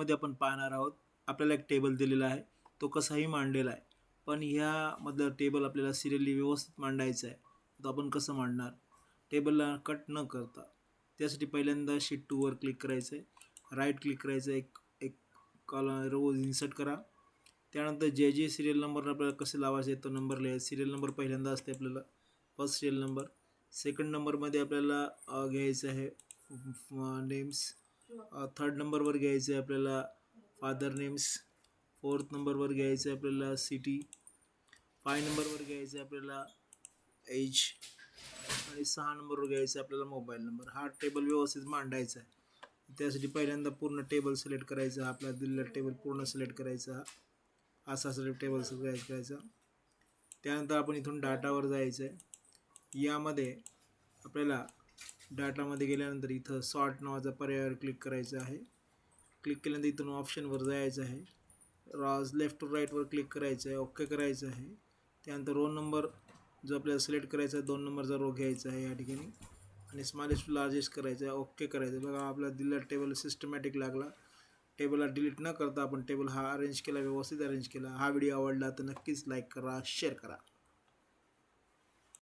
मध्ये आपण पाहणार आहोत. आपल्याला एक टेबल दिलेला आहे. तो कसाही मांडलेला आहे. पण ह्यामधलं टेबल आपल्याला सिरियली व्यवस्थित मांडायचं आहे. तर आपण कसं मांडणार? टेबलला कट न करता. त्यासाठी पहिल्यांदा शीट टूवर क्लिक करायचं आहे. राईट क्लिक करायचं आहे. एक एक कॉल रोज इन्सर्ट करा. त्यानंतर जे जे सिरियल नंबर आपल्याला कसे लावायचे तो नंबर लिहायचा सिरियल नंबर पहिल्यांदा असते आपल्याला. फर्स्ट सिरियल नंबर सेकंड नंबरमध्ये आपल्याला घ्यायचं आहे नेम्स थर्ड नंबरवर घ्यायचं आहे आपल्याला फादर नेम्स फोर्थ नंबरवर घ्यायचं आहे आपल्याला सिटी फाय नंबरवर घ्यायचं आहे आपल्याला एज आणि सहा नंबरवर घ्यायचं आहे आपल्याला मोबाईल नंबर हा टेबल व्यवस्थित मांडायचा आहे त्यासाठी पहिल्यांदा पूर्ण टेबल सिलेक्ट करायचा. आपल्या आपला दिलेला टेबल पूर्ण सिलेक्ट करायचा. असा सिलेक्ट टेबल सिलेक्ट करायचा. त्यानंतर आपण इथून डाटावर जायचं आहे यामध्ये आपल्याला डाटामध्ये गेल्यानंतर इथं सॉर्ट नावाचा पर्यायावर क्लिक करायचं आहे. क्लिक केल्यानंतर इथून ऑप्शनवर जायचं आहे. रॉज लेफ्ट टू राईटवर क्लिक करायचं आहे. ओके करायचं आहे. त्यानंतर रो नंबर जो आपल्याला सिलेक्ट करायचा आहे दोन नंबरचा रो घ्यायचा आहे या ठिकाणी. आणि स्मॉलेस्ट टू लार्जेस्ट करायचं आहे. ओके करायचं आहे. बघा आपला दिलेला टेबल सिस्टमॅटिक लागला. टेबलला डिलीट न करता आपण टेबल हा अरेंज केला व्यवस्थित अरेंज केला. हा व्हिडिओ आवडला तर नक्कीच लाईक करा शेअर करा.